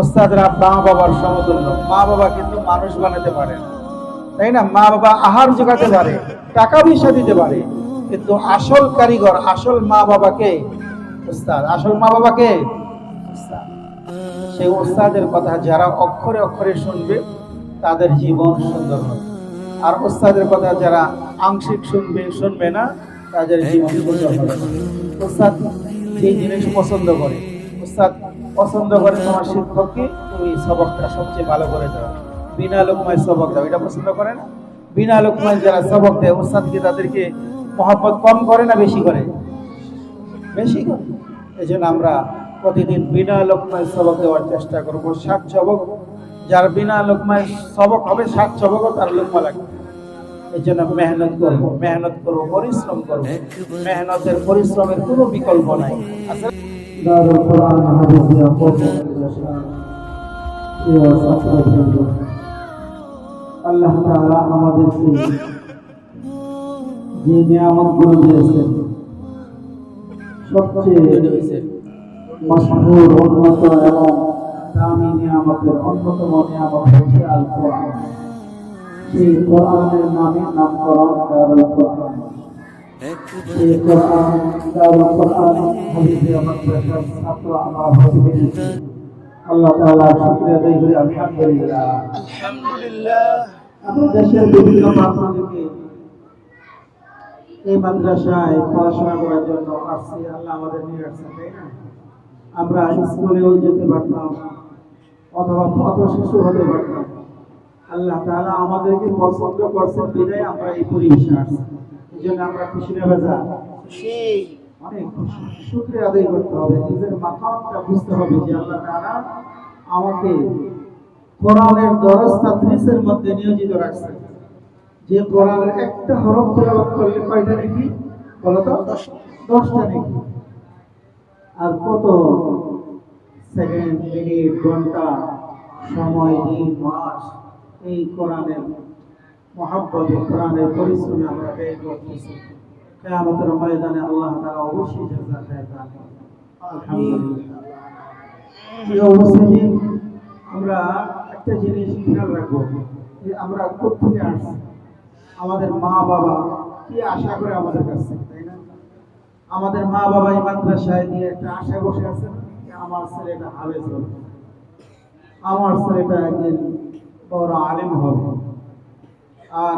ওস্তাদরা মা বাবার সমতুল্য। মা বাবা কিন্তু মানুষ বানাতে পারে। তাই না? মা বাবা আহার জোগাতে পারে, টাকা পয়সা দিতে পারে, কিন্তু আসল কারিগর, আসল মা বাবাকে ওস্তাদ আসল মা বাবাকে সেই ওস্তাদের কথা যারা অক্ষরে অক্ষরে শুনবে, তাদের জীবন সুন্দর হবে। আর ওস্তাদের কথা যারা আংশিক শুনবে শুনবে না, তাদের জীবন সুন্দর হবে। ওস্তাদ যে জিনিস পছন্দ করে ওস্তাদ পছন্দ করে তোমার শিক্ষককে তুমি সবকটা সবচেয়ে ভালো করে দাও। বিনা লোকময় সবক দাও। এটা পছন্দ করে না? বিনা লোকময় যারা সবক দেয় ওস্তাদকে তাদেরকে মহাব্বত কম করে না বেশি করে? বেশি করে। এই জন্য আমরা প্রতিদিন বিনা লোকমায় সবক দেওয়ার চেষ্টা করব। ষাট সবক যার বিনা লোকমায় সবক হবে ষাট সবকও তার লোকমা লাগবে। এই জন্য মেহনত করব মেহনত করব পরিশ্রম করব। মেহনতের পরিশ্রমের কোনো বিকল্প নাই। আসলে আল্লাহ তাআলা আমাদেরকে যে নিয়ামতগুলো দিয়েছেন, সবচেয়ে মশহুর উন্নত এবং দামি নিয়ামতের অন্যতম নিয়ামত হচ্ছে আল কোরআন সেই কোরআনের নামে নামকরণ, দারুল কোরআন। এই মাদ্রাসায় পড়াশোনা করার জন্য আমরা স্কুলেও যেতে পারতাম অথবা পথ শিশু হতে পারতাম। আল্লাহ তাআলা আমাদেরকে পছন্দ করছেন বিদায় আমরা এই পরিবেশে আসছি। এই জন্য আমরা খুশি অনেক শুক্রিয়া আদায় করতে হবে। নিজের মাকামটা বুঝতে হবে যে আল্লাহ তাআলা আমাকে কোরআনের দরজ তাদরিসের মধ্যে নিয়োজিত রাখছেন। যে কোরআনের একটা হরফ তেলাওয়াত করলে কয়টা নাকি? বলো তো দশটা নাকি? আর কত? সেকেন্ড মিনিট ঘণ্টা সময় দিন মাস। এই কোরআনের মহাব্বত কোরআনের পরিশ্রমে আমরা ব্যয় করতেছি কেয়ামতের ময়দানে আল্লাহ তাআলা অবশ্যই দান করবেন। আলহামদুলিল্লাহ। আমরা একটা জিনিস খেয়াল রাখব যে আমরা কোথেকে আসছি? আমাদের মা বাবা কি আশা করে আমাদের কাছ তাই না? আমাদের মা বাবা এই মাদ্রাসায় দিয়ে একটা আশা বসে আছে আমার ছেলেটা হাবেজ হবে। আমার ছেলেটা একদিন বড় আলেম হবে। আর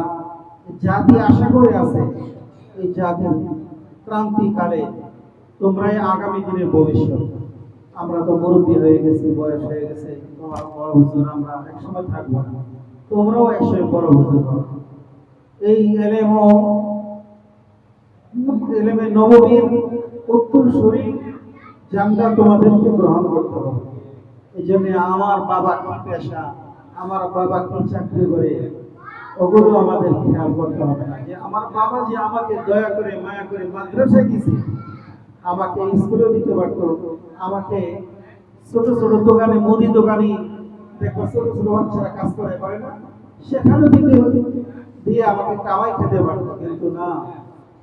জাতি আশা করে আছে, এই জাতির ক্রান্তিকালে তোমরাই আগামী দিনের ভবিষ্যৎ। আমরা তো মুরব্বী হয়ে গেছি, বয়স হয়ে গেছে, তোমার বড় হুজুর আমরা একসময় থাকব তোমরাও একসময় বড় হুজুর হবে এই এলেম এলেমে নববীর উত্তর শরীর জানটা তোমাদেরকে গ্রহণ করতে হবে। এই জন্য আমার বাবা কি পেশা? আমার বাবা কি চাকরি করে, ওগুলো আমাদের খেয়াল করতে হবে না। যে আমার বাবা যে আমাকে দয়া করে, মায়া করে মাদ্রাসায় দিয়েছে আমাকে স্কুলে দিতে পারতো, আমাকে ছোট ছোট দোকানে, মুদি দোকানি, দেখো ছোট ছোট বাচ্চারা কাজ করে করে না? সেখানে দিতে দিয়ে আমাকে কামাই খেতে পারতো, কিন্তু না,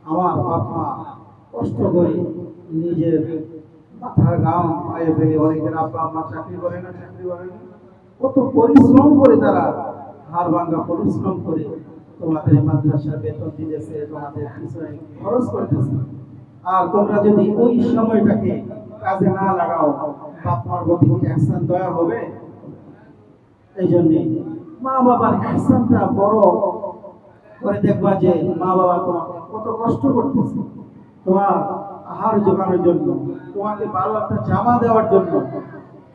আমার বাবা কষ্ট করে নিজের মাথার গাম পায়ে ফেলে অনেকের আব্বা আম্মা চাকরি করে না, চাকরি করে না? কত পরিশ্রম করে তারা হার ভাঙ্গা পরিশ্রম করে তোমাদের মাদ্রাসার বেতন দিতেছে, তোমাদের খরচ করতেছে। আর তোমরা যদি ওই সময়টাকে কাজে না লাগাও বাপমার দয়া হবে? এই জন্যে মা বাবার বড় করে দেখবা যে মা বাবা তোমাকে কত কষ্ট করতেছে। তোমার আহার জোগানোর জন্য, তোমাকে ভালো একটা জামা দেওয়ার জন্য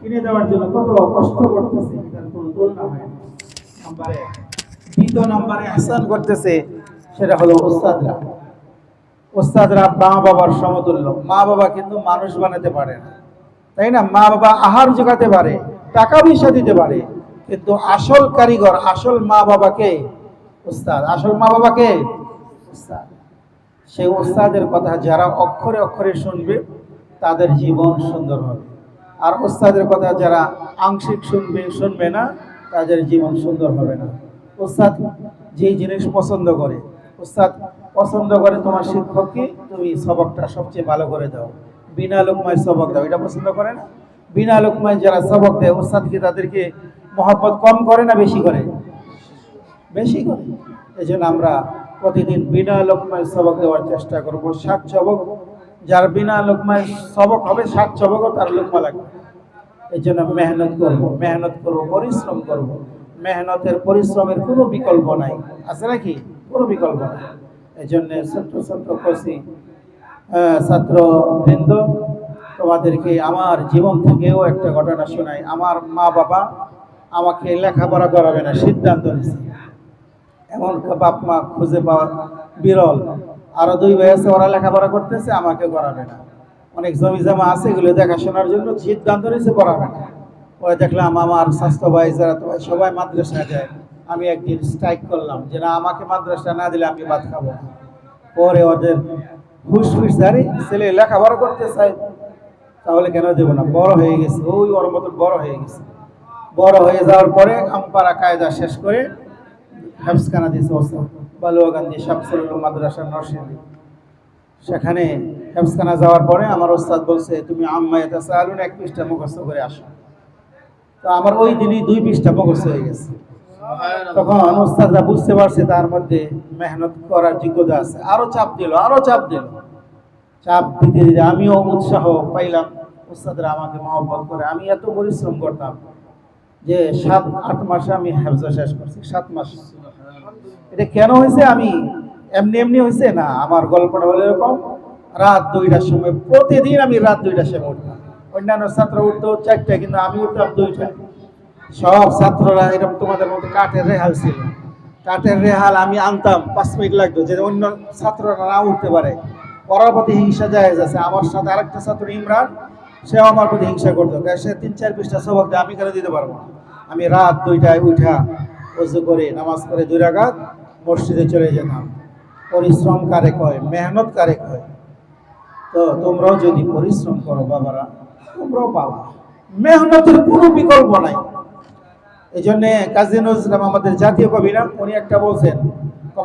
কিনে দেওয়ার জন্য কত কষ্ট করতেছে দ্বিতীয় নাম্বারে আহসান করতেছে, সেটা হলো ওস্তাদরা। ওস্তাদরা মা বাবার সমতুল্য। মা বাবা কিন্তু মানুষ বানাতে পারে না। তাই না? মা বাবা আহার জোগাতে পারে, টাকা পয়সা দিতে পারে, কিন্তু আসল কারিগর, আসল মা বাবাকে ওস্তাদ। আসল মা বাবাকে ওস্তাদ। সেই ওস্তাদের কথা যারা অক্ষরে অক্ষরে শুনবে, তাদের জীবন সুন্দর হবে। আর ওস্তাদের কথা যারা আংশিক শুনবে শুনবে না, তাদের জীবন সুন্দর হবে না। ওস্তাদ যেই জিনিস পছন্দ করে, ওস্তাদ পছন্দ করে তোমার শিক্ষককে তুমি সবকটা সবচেয়ে ভালো করে দাও। বিনা লোকমায় সবক দাও। এটা পছন্দ করে না? বিনা লোকমায় যারা সবক দেয় ওস্তাদকে তাদেরকে মহব্বত কম করে না বেশি করে? বেশি করে। এই আমরা প্রতিদিন বিনা লোকমায় সবক দেওয়ার চেষ্টা করব। সাত সবক যার বিনা লোকমায় সবক হবে, সাত সবকও তার লোকমা লাগবে। এই জন্য মেহনত করব মেহনত করব, পরিশ্রম করব। মেহনতের পরিশ্রমের কোনো বিকল্প নাই। আছে নাকি? কোনো বিকল্প নাই। এই জন্য ছোট্ট ছোট্ট কষি ছাত্র বৃন্দ তোমাদেরকে আমার জীবন থেকেও একটা ঘটনা শোনাই। আমার মা বাবা আমাকে লেখাপড়া করাবে না, সিদ্ধান্ত নিয়েছে। এমন বাপ মা খুঁজে পাওয়া বিরল। আরও দুই ভাই আছে, ওরা লেখাপড়া করতেছে আমাকে করাবে না। অনেক জমি জমা আছে, এগুলো দেখাশোনার জন্য সিদ্ধান্ত নিয়েছে করাবে না। পরে দেখলাম আমার স্বাস্থ্য ভাই, যারা তো সবাই মাদ্রাসায় যায়। আমি একদিন স্ট্রাইক করলাম যে, না, আমাকে মাদ্রাসা না দিলে আমি ভাত খাব পরে ওদের হুশ হুশ আরে ছেলে লেখাপড়া করতে চাই তাহলে কেন দেবো না? বড় হয়ে গেছে, ওই ওর মতন বড় হয়ে গেছে। বড় হয়ে যাওয়ার পরে, আমপাড়া কায়দা শেষ করে হাফসখানা দিয়েছে ওস্তাদ বালুয়াগান্ধী শামসুল মাদ্রাসা নরসিংদী। সেখানে হেফসখানা যাওয়ার পরে আমার ওস্তাদ বলছে তুমি আম্মা এটা সালুন এক পৃষ্ঠা মুখস্থ করে আসো। তো আমার ওই দিনই দুই পৃষ্ঠা মুখস্থ হয়ে গেছে। তখন ওস্তাদরা বুঝতে পারছে তার মধ্যে মেহনত করার যোগ্যতা আছে। আরও চাপ দিল আরও চাপ দিল। চাপ দিতে দিতে আমিও উৎসাহ পাইলাম ওস্তাদরা আমাকে মহব্বত করে। আমি এত পরিশ্রম করতাম। যে সাত, আট মাসে আমি হেফজা শেষ করছি, সাত মাস। এটা কেন হয়েছে? আমি এমনি এমনি হয়েছে? না, আমার গল্পটা হলো এরকম, রাত দুইটার সময়, প্রতিদিন আমি রাত দুইটার সময় উঠতাম। অন্যান্য ছাত্র উঠতো চারটায়, কিন্তু আমি উঠতাম দুইটায়। সব ছাত্ররা এরকম তোমাদের মতো কাঠের রেহাল ছিল। কাঠের রেহাল আমি আনতাম, পাঁচ মিনিট লাগতো যে অন্য ছাত্ররা না উঠতে পারে। পড়ার প্রতি হিংসা জায়েজ আছে। আমার সাথে আরেকটা ছাত্র, ইমরান সেও আমার প্রতি হিংসা করতো। সে তিন, চার পৃষ্ঠা সবক আমি কেন দিতে পারব না? আমি রাত দুইটায় উঠা, উজু করে, নামাজ পড়ে দুই রাগাত মসজিদে চলে যেতাম। পরিশ্রম কারে কয়? মেহনত কারে কয়? তো তোমরাও যদি পরিশ্রম করো বাবারা, তোমরাও পাবা মেহনতের কোনো বিকল্প নাই। এই জন্য কাজী নজরুল আমাদের জাতীয় কবি না, উনি একটা বলছেন,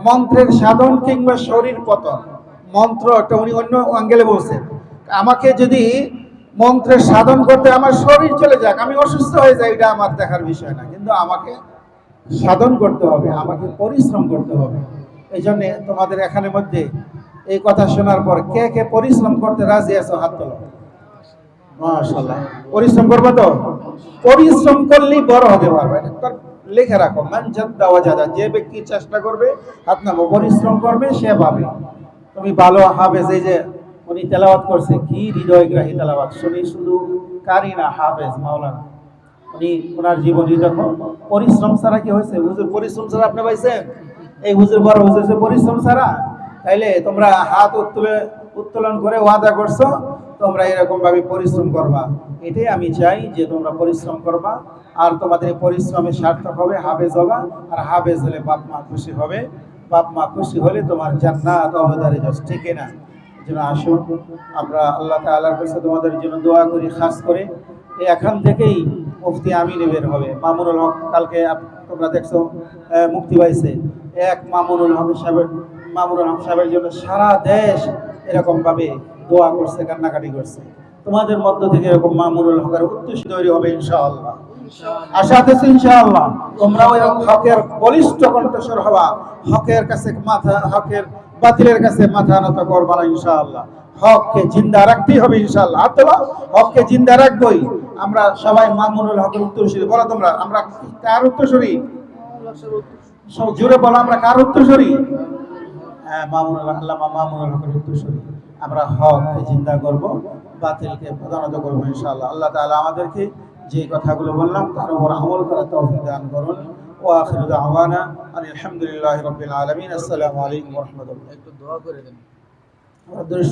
মন্ত্রের সাধন কিংবা শরীর পতন, মন্ত্র একটা উনি অন্য অ্যাঙ্গেলে বলছেন। আমাকে যদি মন্ত্রের সাধন করতে আমার শরীর চলে যাক, আমি অসুস্থ হয়ে যাই, এটা আমার দেখার বিষয় না। কিন্তু আমাকে সাধন করতে হবে, আমাকে পরিশ্রম করতে হবে। এই জন্য তোমাদের এখানের মধ্যে এই কথা শোনার পর কে কে পরিশ্রম করতে রাজি আছো, হাত তোলো। মাশাআল্লাহ। পরিশ্রম করব তো? পরিশ্রম করলেই বড় হতে পারবে লিখে রাখো, মান জাদ্দা ওয়াজাদা যে ব্যক্তি চেষ্টা করবে, হাত নামো পরিশ্রম করবে, সে পাবে। তুমি ভালো হাফেজ, এই যে উনি তেলাওয়াত করছে। কি হৃদয়গ্রাহী তেলাওয়াত? শুনি শুধু কারি না হাফেজ, মাওলানা। উনি ওনার জীবনী দেখো। পরিশ্রম ছাড়া কি হয়েছে? হুজুর, পরিশ্রম ছাড়া আপনি পাইছেন? এই হুজুর বড় হুজুর পরিশ্রম ছাড়া, তাইলে তোমরা হাত উত্তোলন উত্তোলন করে ওয়াদা করছ, তোমরা এরকম ভাবে পরিশ্রম করবা। এটাই আমি চাই যে তোমরা পরিশ্রম করবা, আর তোমাদের পরিশ্রমে সার্থক হবে, হাফেজ হবা, আর হাফেজ হলে বাপ মা খুশি হবে। বাপ মা খুশি হলে তোমার জান্নাত অবদারে যাস ঠিক না যেন আসুন আমরা আল্লাহ তাআলার কাছে তোমাদের জন্য দোয়া করি, খাস করে। এখান থেকেই মুফতি আমিনে বের হবে। মামুনুল হক, কালকে তোমরা দেখছ মুক্তি পাইছে। এক মামুনুল হক সাহেবের মামুনুল হক সাহেবের জন্য সারা দেশ এরকম ভাবে দোয়া করছে, কান্নাকাটি করছে। তোমাদের মধ্য থেকে এরকম মামুনুল হকের উদ্দেশ্য তৈরি হবে ইনশাআল্লাহ। আশা আছে ইনশাআল্লাহ হকের বলিষ্ঠ কণ্ঠস্বর হবা, হকের কাছে মাথা, হকের বাতিলের কাছে মাথা নত করবা না ইনশাআল্লাহ। হককে জিন্দা রাখতেই হবে ইনশাআল্লাহ। তোলো হককে জিন্দা রাখবই। আমরা সবাই মামুনুল হকের উত্তরসূরি। বলো তোমরা, আমরা কার উত্তরসূরি? জুড়ে বলো, আমরা কার উত্তরসূরি? হ্যাঁ মামুনুল আল্লামা মামুনুল হকের উত্তরসূরি। আমরা হককে জিন্দা করব, বাতিলকে প্রধানত করব ইনশাআল্লাহ। আল্লাহ তাআলা আমাদেরকে যে কথাগুলো বললাম তার উপর আমল করা তৌফিক দান করুন। ও আখিরু দাওয়ানা আলহামদুলিল্লাহ রবিল আলমিন আসসালামু আলাইকুম রহমতুল্লাহ। একটু দোয়া করে দেন।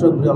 সাল্লি